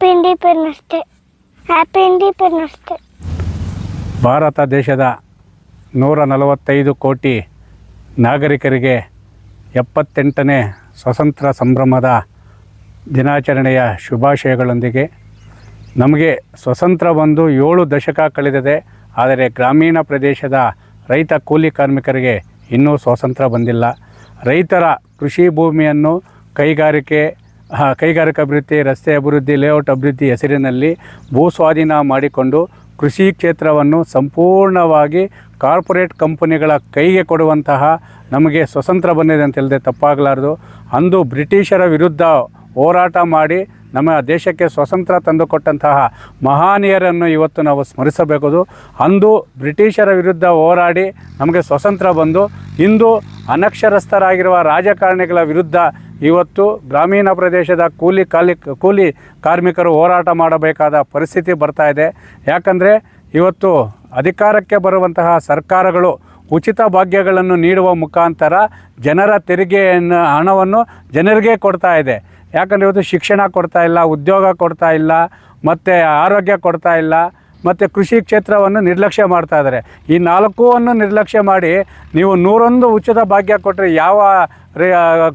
Happy independence happy independence day Bharat ದೇಶದ ನೂರ ನಲವತ್ತೈದು ಕೋಟಿ ನಾಗರಿಕರಿಗೆ ಎಪ್ಪತ್ತೆಂಟನೇ ಸ್ವತಂತ್ರ ಸಂಭ್ರಮದ ದಿನಾಚರಣೆಯ ಶುಭಾಶಯಗಳೊಂದಿಗೆ ನಮಗೆ ಸ್ವತಂತ್ರ ಬಂದು ಏಳು ದಶಕ ಕಳೆದಿದೆ. ಆದರೆ ಗ್ರಾಮೀಣ ಪ್ರದೇಶದ ರೈತ ಕೂಲಿ ಕಾರ್ಮಿಕರಿಗೆ ಇನ್ನೂ ಸ್ವಾತಂತ್ರ್ಯ ಬಂದಿಲ್ಲ. ರೈತರ ಕೃಷಿ ಭೂಮಿಯನ್ನು ಕೈಗಾರಿಕೆ ಕೈಗಾರಿಕಾ ಅಭಿವೃದ್ಧಿ, ರಸ್ತೆ ಅಭಿವೃದ್ಧಿ ಲೇಔಟ್ ಅಭಿವೃದ್ಧಿ ಹೆಸರಿನಲ್ಲಿ ಭೂ ಸ್ವಾಧೀನ ಮಾಡಿಕೊಂಡು ಕೃಷಿ ಕ್ಷೇತ್ರವನ್ನು ಸಂಪೂರ್ಣವಾಗಿ ಕಾರ್ಪೊರೇಟ್ ಕಂಪನಿಗಳ ಕೈಗೆ ಕೊಡುವಂತಹ ನಮಗೆ ಸ್ವತಂತ್ರ ಬಂದಿದೆ ಅಂತ ಹೇಳಿದ್ರೆ ತಪ್ಪಾಗಲಾರ್ದು. ಅಂದು ಬ್ರಿಟಿಷರ ವಿರುದ್ಧ ಹೋರಾಟ ಮಾಡಿ ನಮ್ಮ ದೇಶಕ್ಕೆ ಸ್ವತಂತ್ರ ತಂದುಕೊಟ್ಟಂತಹ ಮಹಾನೀಯರನ್ನು ಇವತ್ತು ನಾವು ಸ್ಮರಿಸಬೇಕು ಅಂದು ಬ್ರಿಟಿಷರ ವಿರುದ್ಧ ಹೋರಾಡಿ ನಮಗೆ ಸ್ವತಂತ್ರ ಬಂದು, ಇಂದು ಅನಕ್ಷರಸ್ಥರಾಗಿರುವ ರಾಜಕಾರಣಿಗಳ ವಿರುದ್ಧ ಇವತ್ತು ಗ್ರಾಮೀಣ ಪ್ರದೇಶದ ಕೂಲಿ ಕಾಲಿ ಕೂಲಿ ಕಾರ್ಮಿಕರು ಹೋರಾಟ ಮಾಡಬೇಕಾದ ಪರಿಸ್ಥಿತಿ ಬರ್ತಾ ಇದೆ. ಯಾಕಂದರೆ ಇವತ್ತು ಅಧಿಕಾರಕ್ಕೆ ಬರುವಂತಹ ಸರ್ಕಾರಗಳು ಉಚಿತ ಭಾಗ್ಯಗಳನ್ನು ನೀಡುವ ಮುಖಾಂತರ ಜನರ ತೆರಿಗೆಯನ್ನು ಹಣವನ್ನು ಜನರಿಗೆ ಕೊಡ್ತಾ ಇದೆ. ಯಾಕಂದರೆ ಇವತ್ತು ಶಿಕ್ಷಣ ಕೊಡ್ತಾ ಇಲ್ಲ, ಉದ್ಯೋಗ ಕೊಡ್ತಾ ಇಲ್ಲ, ಮತ್ತು ಆರೋಗ್ಯ ಕೊಡ್ತಾ ಇಲ್ಲ. ಮತ್ತು ಕೃಷಿ ಕ್ಷೇತ್ರವನ್ನು ನಿರ್ಲಕ್ಷ್ಯ ಮಾಡ್ತಾ ಇದ್ದಾರೆ. ಈ ನಾಲ್ಕೂವನ್ನು ನಿರ್ಲಕ್ಷ್ಯ ಮಾಡಿ ನೀವು ನೂರೊಂದು ಉಚಿತ ಭಾಗ್ಯ ಕೊಟ್ಟರೆ ಯಾವ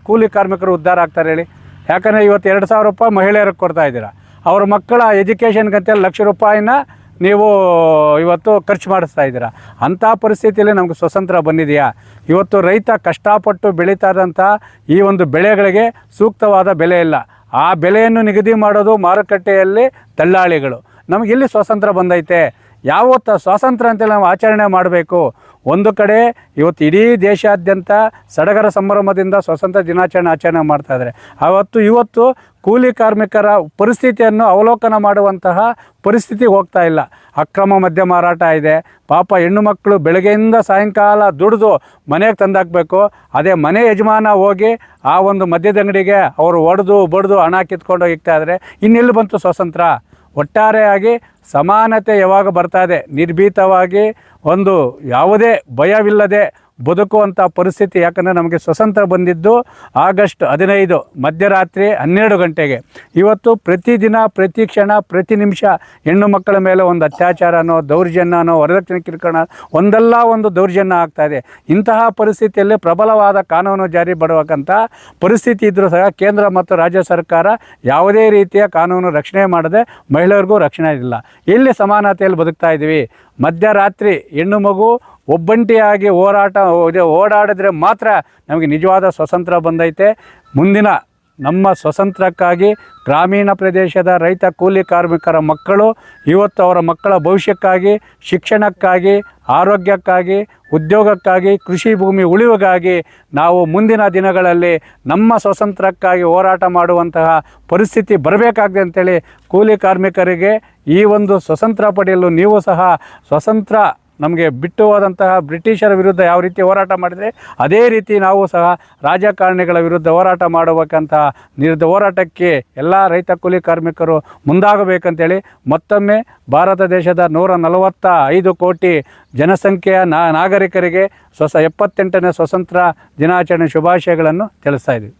ಕೂಲಿ ಕಾರ್ಮಿಕರು ಉದ್ಧಾರ ಆಗ್ತಾರೆ ಹೇಳಿ? ಯಾಕಂದರೆ ಇವತ್ತು ಎರಡು ಸಾವಿರ ರೂಪಾಯಿ ಮಹಿಳೆಯರಿಗೆ ಕೊಡ್ತಾ ಇದ್ದೀರಾ. ಅವ್ರ ಮಕ್ಕಳ ಎಜುಕೇಷನ್ಗಂತೆ ಲಕ್ಷ ರೂಪಾಯಿನ ನೀವು ಇವತ್ತು ಖರ್ಚು ಮಾಡಿಸ್ತಾ ಇದ್ದೀರಾ. ಅಂಥ ಪರಿಸ್ಥಿತಿಯಲ್ಲಿ ನಮಗೆ ಸ್ವತಂತ್ರ ಬಂದಿದೆಯಾ? ಇವತ್ತು ರೈತ ಕಷ್ಟಪಟ್ಟು ಬೆಳೀತಾ ಇದ್ದಂಥ ಈ ಒಂದು ಬೆಳೆಗಳಿಗೆ ಸೂಕ್ತವಾದ ಬೆಲೆ ಇಲ್ಲ. ಆ ಬೆಲೆಯನ್ನು ನಿಗದಿ ಮಾಡೋದು ಮಾರುಕಟ್ಟೆಯಲ್ಲಿ ದಳ್ಳಾಳಿಗಳು ನಮಗೆ ಇಲ್ಲಿ ಸ್ವಾತಂತ್ರ್ಯ ಬಂದೈತೆ? ಯಾವತ್ತು ಸ್ವಾತಂತ್ರ್ಯ ಅಂತೇಳಿ ನಾವು ಆಚರಣೆ ಮಾಡಬೇಕು? ಒಂದು ಕಡೆ ಇವತ್ತು ಇಡೀ ದೇಶಾದ್ಯಂತ ಸಡಗರ ಸಂಭ್ರಮದಿಂದ ಸ್ವಾತಂತ್ರ್ಯ ದಿನಾಚರಣೆ ಆಚರಣೆ ಮಾಡ್ತಾ ಇದ್ದಾರೆ. ಅವತ್ತು ಇವತ್ತು ಕೂಲಿ ಕಾರ್ಮಿಕರ ಪರಿಸ್ಥಿತಿಯನ್ನು ಅವಲೋಕನ ಮಾಡುವಂತಹ ಪರಿಸ್ಥಿತಿ ಹೋಗ್ತಾ ಇಲ್ಲ. ಅಕ್ರಮ ಮದ್ಯ ಮಾರಾಟ ಇದೆ. ಪಾಪ ಹೆಣ್ಣು ಮಕ್ಕಳು ಬೆಳಗ್ಗೆಯಿಂದ ಸಾಯಂಕಾಲ ದುಡಿದು ಮನೆಗೆ ತಂದಾಕಬೇಕು. ಅದೇ ಮನೆ ಯಜಮಾನ ಹೋಗಿ ಆ ಒಂದು ಮದ್ಯದ ಅಂಗಡಿಗೆ ಅವರು ಒಡೆದು ಬಡಿದು ಹಣ ಕಿತ್ಕೊಂಡು ಹೋಗ್ತಾ ಇದ್ದಾರೆ. ಇನ್ನೆಲ್ಲಿ ಬಂತು ಸ್ವಾತಂತ್ರ್ಯ? ಒಟ್ಟಾರೆಯಾಗಿ ಸಮಾನತೆ ಯಾವಾಗ ಬರ್ತಾ ಇದೆ ನಿರ್ಭೀತವಾಗಿ ಒಂದು ಯಾವುದೇ ಭಯವಿಲ್ಲದೆ ಬದುಕುವಂಥ ಪರಿಸ್ಥಿತಿ ಯಾಕಂದರೆ ನಮಗೆ ಸ್ವತಂತ್ರ ಬಂದಿದ್ದು ಆಗಸ್ಟ್ ಹದಿನೈದು, ಮಧ್ಯರಾತ್ರಿ ಹನ್ನೆರಡು ಗಂಟೆಗೆ. ಇವತ್ತು ಪ್ರತಿದಿನ, ಪ್ರತಿ ಕ್ಷಣ, ಪ್ರತಿ ನಿಮಿಷ ಹೆಣ್ಣು ಮಕ್ಕಳ ಮೇಲೆ ಒಂದು ಅತ್ಯಾಚಾರನೋ ದೌರ್ಜನ್ಯನೋ ವರದಕ್ಷಿಣೆ ಕಿರುಕಣ ಒಂದಲ್ಲ ಒಂದು ದೌರ್ಜನ್ಯ ಆಗ್ತಾ ಇದೆ. ಇಂತಹ ಪರಿಸ್ಥಿತಿಯಲ್ಲಿ ಪ್ರಬಲವಾದ ಕಾನೂನು ಜಾರಿ ಬರುವಕ್ಕಂಥ ಪರಿಸ್ಥಿತಿ ಇದ್ದರೂ ಸಹ ಕೇಂದ್ರ ಮತ್ತು ರಾಜ್ಯ ಸರ್ಕಾರ ಯಾವುದೇ ರೀತಿಯ ಕಾನೂನು ರಕ್ಷಣೆ ಮಾಡದೆ ಮಹಿಳೆಯರಿಗೂ ರಕ್ಷಣೆ ಇಲ್ಲ. ಎಲ್ಲಿ ಸಮಾನತೆಯಲ್ಲಿ ಬದುಕ್ತಾ ಇದ್ದೀವಿ? ಮಧ್ಯರಾತ್ರಿ ಹೆಣ್ಣು ಮಗು ಒಬ್ಬಂಟಿಯಾಗಿ ಹೋರಾಟ ಓಡಾಡಿದ್ರೆ ಮಾತ್ರ ನಮಗೆ ನಿಜವಾದ ಸ್ವತಂತ್ರ ಬಂದೈತೆ. ಮುಂದಿನ ನಮ್ಮ ಸ್ವತಂತ್ರಕ್ಕಾಗಿ ಗ್ರಾಮೀಣ ಪ್ರದೇಶದ ರೈತ ಕೂಲಿ ಕಾರ್ಮಿಕರ ಮಕ್ಕಳು, ಇವತ್ತು ಅವರ ಮಕ್ಕಳ ಭವಿಷ್ಯಕ್ಕಾಗಿ, ಶಿಕ್ಷಣಕ್ಕಾಗಿ, ಆರೋಗ್ಯಕ್ಕಾಗಿ, ಉದ್ಯೋಗಕ್ಕಾಗಿ, ಕೃಷಿ ಭೂಮಿ ಉಳಿವಿಗಾಗಿ ನಾವು ಮುಂದಿನ ದಿನಗಳಲ್ಲಿ ನಮ್ಮ ಸ್ವತಂತ್ರಕ್ಕಾಗಿ ಹೋರಾಟ ಮಾಡುವಂತಹ ಪರಿಸ್ಥಿತಿ ಬರಬೇಕಾಗಿದೆ ಅಂತೇಳಿ ಕೂಲಿ ಕಾರ್ಮಿಕರಿಗೆ ಈ ಒಂದು ಸ್ವತಂತ್ರ ಪಡೆಯಲು ನೀವು ಸಹ ಸ್ವತಂತ್ರ ನಮಗೆ ಬಿಟ್ಟು ಹೋದಂತಹ ಬ್ರಿಟಿಷರ ವಿರುದ್ಧ ಯಾವ ರೀತಿ ಹೋರಾಟ ಮಾಡಿದರೆ ಅದೇ ರೀತಿ ನಾವು ಸಹ ರಾಜಕಾರಣಿಗಳ ವಿರುದ್ಧ ಹೋರಾಟ ಮಾಡಬೇಕಂತ ನಿರ್ದ ಹೋರಾಟಕ್ಕೆ ಎಲ್ಲ ರೈತ ಕೂಲಿ ಕಾರ್ಮಿಕರು ಮುಂದಾಗಬೇಕಂತೇಳಿ ಮತ್ತೊಮ್ಮೆ ಭಾರತ ದೇಶದ ನೂರ ನಲವತ್ತ ಐದು ಕೋಟಿ ಜನಸಂಖ್ಯೆಯ ನಾಗರಿಕರಿಗೆ ಸ್ವಸ ಎಪ್ಪತ್ತೆಂಟನೇ ಸ್ವತಂತ್ರ ದಿನಾಚರಣೆ ಶುಭಾಶಯಗಳನ್ನು ತಿಳಿಸ್ತಾ ಇದ್ದೀವಿ.